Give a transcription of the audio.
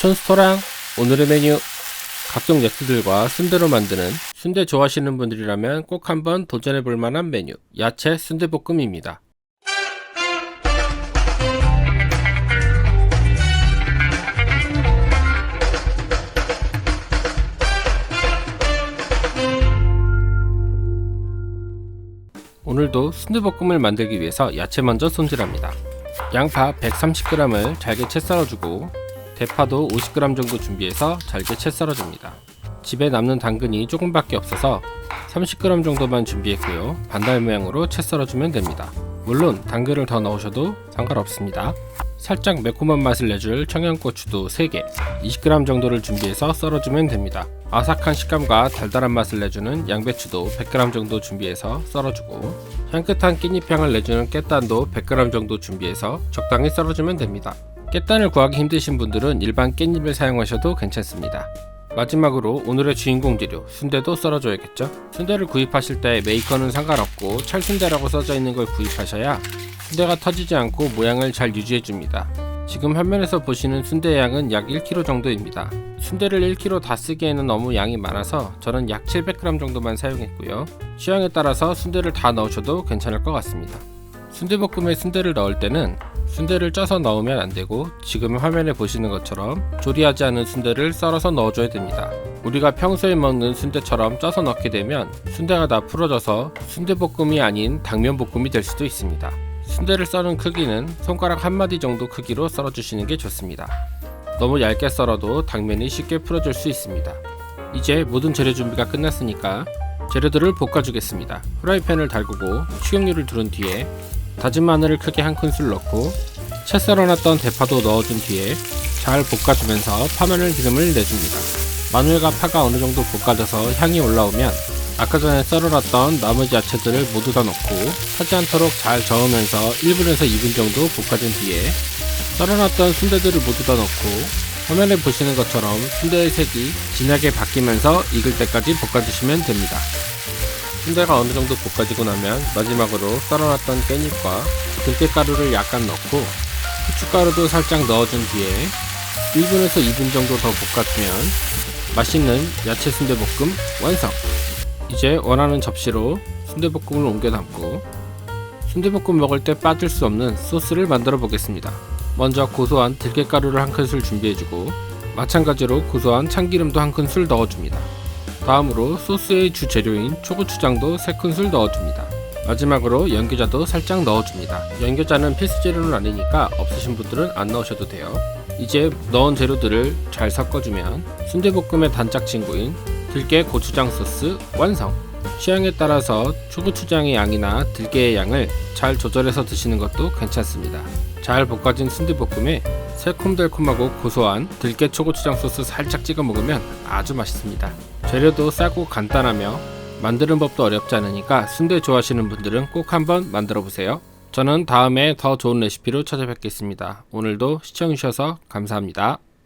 촌스토랑 오늘의 메뉴 각종 야채들과 순대로 만드는 순대 좋아하시는 분들이라면 꼭 한번 도전해 볼 만한 메뉴 야채 순대볶음입니다. 오늘도 순대볶음을 만들기 위해서 야채 먼저 손질합니다. 양파 130g을 잘게 채 썰어주고 대파도 50g 정도 준비해서 잘게 채 썰어줍니다. 집에 남는 당근이 조금밖에 없어서 30g 정도만 준비했고요. 반달 모양으로 채 썰어주면 됩니다. 물론 당근을 더 넣으셔도 상관없습니다. 살짝 매콤한 맛을 내줄 청양고추도 3개, 20g 정도를 준비해서 썰어주면 됩니다. 아삭한 식감과 달달한 맛을 내주는 양배추도 100g 정도 준비해서 썰어주고 향긋한 깻잎향을 내주는 깻단도 100g 정도 준비해서 적당히 썰어주면 됩니다. 깻단을 구하기 힘드신 분들은 일반 깻잎을 사용하셔도 괜찮습니다. 마지막으로 오늘의 주인공 재료 순대도 썰어줘야겠죠? 순대를 구입하실 때 메이커는 상관없고 찰순대라고 써져 있는 걸 구입하셔야 순대가 터지지 않고 모양을 잘 유지해줍니다. 지금 화면에서 보시는 순대의 양은 약 1kg 정도입니다. 순대를 1kg 다 쓰기에는 너무 양이 많아서 저는 약 700g 정도만 사용했고요. 취향에 따라서 순대를 다 넣으셔도 괜찮을 것 같습니다. 순대볶음에 순대를 넣을 때는 순대를 쪄서 넣으면 안 되고 지금 화면에 보시는 것처럼 조리하지 않은 순대를 썰어서 넣어줘야 됩니다. 우리가 평소에 먹는 순대처럼 쪄서 넣게 되면 순대가 다 풀어져서 순대볶음이 아닌 당면볶음이 될 수도 있습니다. 순대를 썰은 크기는 손가락 한 마디 정도 크기로 썰어주시는 게 좋습니다. 너무 얇게 썰어도 당면이 쉽게 풀어질 수 있습니다. 이제 모든 재료 준비가 끝났으니까 재료들을 볶아주겠습니다. 프라이팬을 달구고 식용유를 두른 뒤에 다진 마늘을 크게 한 큰술 넣고 채 썰어놨던 대파도 넣어준 뒤에 잘 볶아주면서 파마늘 기름을 내줍니다. 마늘과 파가 어느 정도 볶아져서 향이 올라오면 아까 전에 썰어놨던 나머지 야채들을 모두 다 넣고 타지 않도록 잘 저으면서 1분에서 2분 정도 볶아준 뒤에 썰어놨던 순대들을 모두 다 넣고 화면에 보시는 것처럼 순대의 색이 진하게 바뀌면서 익을 때까지 볶아주시면 됩니다. 순대가 어느 정도 볶아지고 나면 마지막으로 썰어놨던 깻잎과 들깨가루를 약간 넣고 후춧가루도 살짝 넣어준 뒤에 1분에서 2분 정도 더 볶아주면 맛있는 야채 순대볶음 완성! 이제 원하는 접시로 순대볶음을 옮겨 담고 순대볶음 먹을 때 빠질 수 없는 소스를 만들어 보겠습니다. 먼저 고소한 들깨가루를 한 큰술 준비해주고 마찬가지로 고소한 참기름도 한 큰술 넣어줍니다. 다음으로 소스의 주재료인 초고추장도 3큰술 넣어줍니다. 마지막으로 연겨자도 살짝 넣어줍니다. 연겨자는 필수 재료는 아니니까 없으신 분들은 안 넣으셔도 돼요. 이제 넣은 재료들을 잘 섞어주면 순대볶음의 단짝 친구인 들깨 고추장 소스 완성! 취향에 따라서 초고추장의 양이나 들깨의 양을 잘 조절해서 드시는 것도 괜찮습니다. 잘 볶아진 순대볶음에 새콤달콤하고 고소한 들깨 초고추장 소스 살짝 찍어 먹으면 아주 맛있습니다. 재료도 싸고 간단하며 만드는 법도 어렵지 않으니까 순대 좋아하시는 분들은 꼭 한번 만들어 보세요. 저는 다음에 더 좋은 레시피로 찾아뵙겠습니다. 오늘도 시청해주셔서 감사합니다.